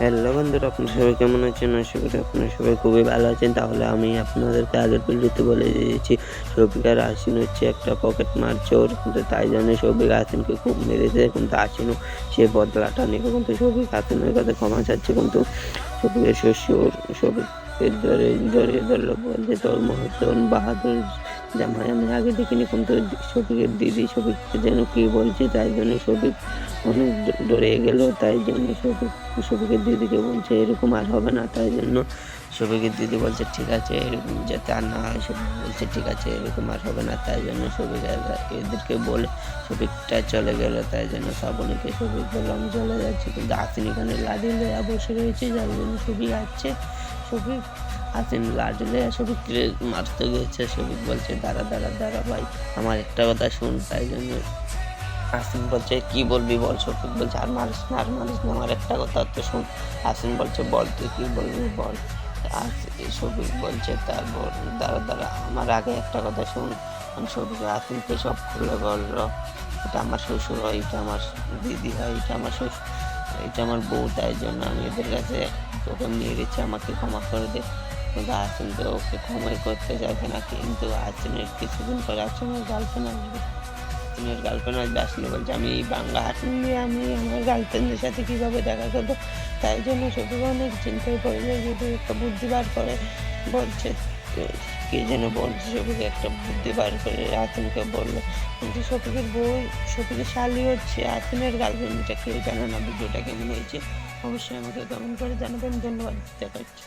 Hello বন্ধুরা, আপনারা সবাই কেমন আছেন? আশা করি আপনারা সবাই খুবই ভালো আছেন। তাহলে আমি আপনাদেরকে আগের ভিডিওতে বলে দিয়েছি আর আসিন হচ্ছে একটা পকেট মার চোর। কিন্তু তাই জন্য শফিক আসিনকে খুব মেরেছে কিন্তু আসিনও সে বদলাটা নেবে কিন্তু শফিক আসিনের কাছে ক্ষমা চাচ্ছে। কিন্তু শফিকের ওর শফিকের ধরে জড়িয়ে ধরলো। বলছে, তোর মহতন বাহাদুর জামাই আমি আগে দেখিনি। কিন্তু শফিকের দিদি শফিককে যেন কী বলছে, তাই জন্য শফিক অনেক ডরে গেল, তাই জন্য শফিকের দিদিকে বলছে, এরকম আর হবে না, তাই জন্য শফিকের দিদি বলছে, ঠিক আছে, এরকম যাতে আর না হয় বলছে, ঠিক আছে, এরকম আর হবে না, তাই জন্য শফিক এদেরকে বলে শফিকটা চলে গেল, তাই জন্য শ্রাবণীকে শফিক বলল আমি চলে যাচ্ছি, কিন্তু আসিন এখানে লাডি লয়া বসে রয়েছে, যার জন্য শফিক আসছে শফিক আসিন লাডি লয়া শফিককে মারতে গেছে শফিক বলছে, দাঁড়া দাঁড়া দাঁড়া ভাই, আমার একটা কথা শুন, তাই জন্য আসিন বলছে, কি বলবি বল শফিক বলছে, আর মারিস না, আর মারিস না, আমার একটা কথা তো শুন। আসিন বলছে, বল, তুই কি বলবি বল? আর শফিক বলছে তারপর দাঁড়া দাঁড়া, আমার আগে একটা কথা শুন। আমি শফিক আসিনকে সব খুলে বলল এটা আমার শ্বশুর হয়, এটা আমার দিদি হয়, এটা আমার শ্বশুর, এটা আমার বউ, তাই জন্য আমি এদের কাছে তোকে মেরেছি আমাকে ক্ষমা করে দে। কিন্তু আসিন তো ওকে ক্ষমাই করতে চাইছে না কিন্তু আসিনের কিছুদিন পরে আসিনের গার্লফ্রেন্ড আসবে। আসিনের গার্লফ্রেন্ড আসবে আসলে বলছে, আমি এই বাংলা হাট নিয়ে আমি আমার গার্লফ্রেন্ডের সাথে কীভাবে দেখা করব? তাই জন্য শফিক অনেক চিন্তায় পড়ে যায় যদি একটা বুদ্ধি বার করে বলছে। কে যেন বলছে শফিক একটা বুদ্ধি বার করে আসিনকে বলল। কিন্তু শফিকের বই শফিকের শালি হচ্ছে আসিনের গার্লফ্রেন্ডটা কেউ জানে না, ভিডিওটা কেমন হয়েছে? অবশ্যই আমাকে কমেন্ট করে জানাবেন, ধন্যবাদ, দেখা হচ্ছে।